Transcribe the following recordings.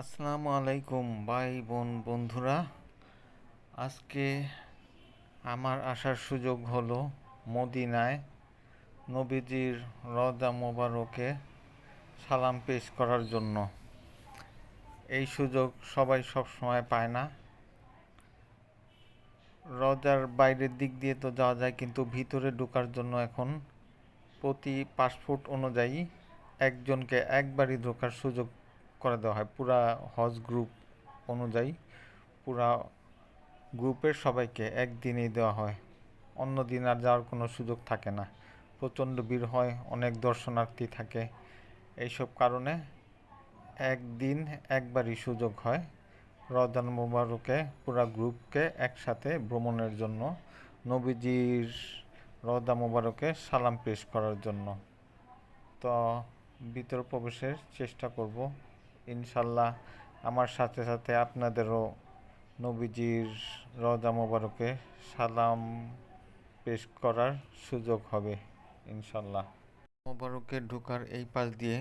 আসসালামু আলাইকুম, ভাই বোন বন্ধুরা। আজকে আমার আসার সুযোগ হলো মদিনায় নবীজির রদা মোবারকে সালাম পেশ করার জন্য। এই সুযোগ সবাই সব সময় পায় না। রজার বাইরের দিক দিয়ে তো যাওয়া যায়, কিন্তু ভিতরে ঢোকার জন্য এখন প্রতি পাসপোর্ট অনুযায়ী একজনকে একবারই ঢোকার সুযোগ করে দেওয়া হয়। পুরা হজ গ্রুপ অনুযায়ী পুরা গ্রুপের সবাইকে একদিনেই দেওয়া হয়। অন্য দিন আর যাওয়ার কোনো সুযোগ থাকে না। প্রচণ্ড ভিড় হয়, অনেক দর্শনার্থী থাকে। এইসব কারণে একদিন একবারই সুযোগ হয় রদান মুবারকে পুরা গ্রুপকে একসাথে ভ্রমণের জন্য, নবীজির রদা মুবারকে সালাম পেশ করার জন্য। তো ভিতর প্রবেশের চেষ্টা করব। ইনশাল্লাহ আমার সাথে সাথে আপনাদেরও নবীজির রজা মোবারকে সালাম পেশ করার সুযোগ হবে, ইনশাল্লাহ। মোবারকে ঢোকার এই পাশ দিয়ে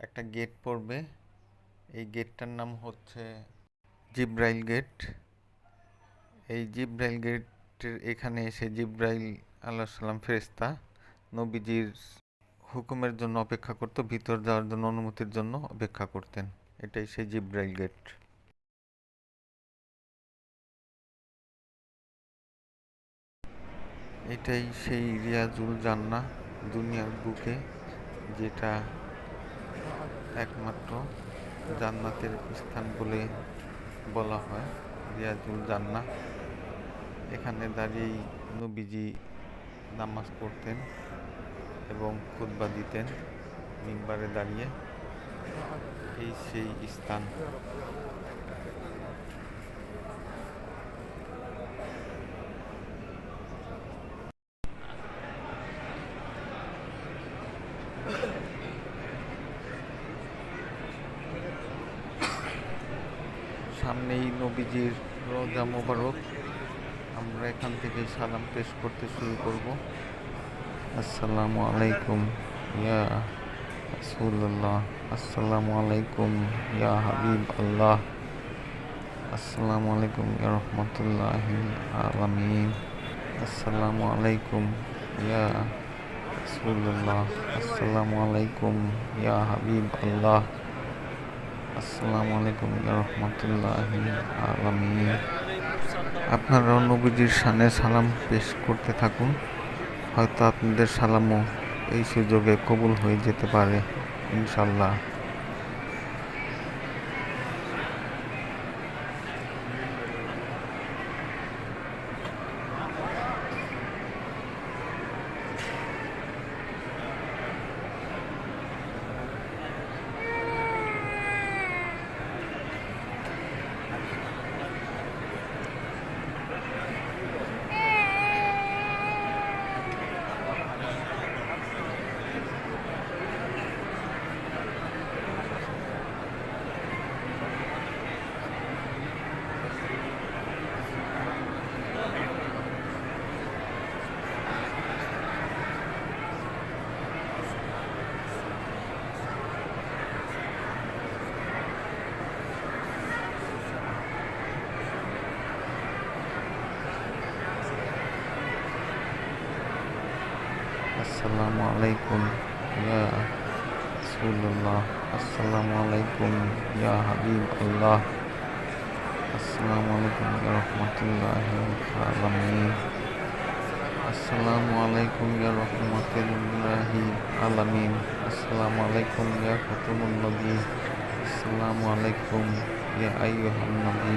একটা গেট পড়বে। এই গেটটার নাম হচ্ছে জিব্রাইল গেট। এই জিব্রাইল গেটের এখানে এসে জিব্রাইল আল্লাহ সাল্লাম ফেরেস্তা নবীজির হুকুমের জন্য অপেক্ষা করতো, ভিতর যাওয়ার জন্য, অনুমতির জন্য অপেক্ষা করতেন। এটাই সেই জিব্রাইল গেট। এটাই সেই রিয়াজুল জান্না দুনিয়ার বুকে, যেটা একমাত্র জান্নাতের স্থান বলে বলা হয়, রিয়াজুল জান্না। এখানে দাঁড়িয়েই নবীজি নামাজ পড়তেন। এবং খুতবা দিতেন মিম্বারে দাঁড়িয়ে। এই সেই স্থান। সামনেই নবীজির রোজা মোবারক। আমরা এখান থেকে সালাম পেশ করতে শুরু করব। আসসালামু আলাইকুম, ইয়া রাসূলুল্লাহ। আসসালামু আলাইকুম, ইয়া হাবিব আল্লাহ আসসালামু আলাইকুম, ইয়া রহমতুল্লাহি আলামিন। আসসালামু আলাইকুম, ইয়া রাসূলুল্লাহ। আসসালামু আলাইকুম, ইয়া হাবিব আল্লাহ আসসালামু আলাইকুম, ইয়া রহমতুল্লাহি আলামিন। আপনারা নবীজির সানে সালাম পেশ করতে থাকুন। হয়তো আপনাদের সালামও এই সুযোগে কবুল হয়ে যেতে পারে ইনশাল্লাহ। আসসালামু আলাইকুম ইয়া রাসূলুল্লাহ। আসসালামু আলাইকুম ইয়া হাবিব আল্লাহ আসসালামু আলাইকুম ইয়া রাহমাতুল্লাহি আলামিন আসসালামু আলাইকুম ইয়া রাহমাতুল্লাহি আলামিন। আসসালামু আলাইকুম ইয়া খাতামুন নবী। আসসালামু আলাইকুম ইয়া আইয়ুহান নবী।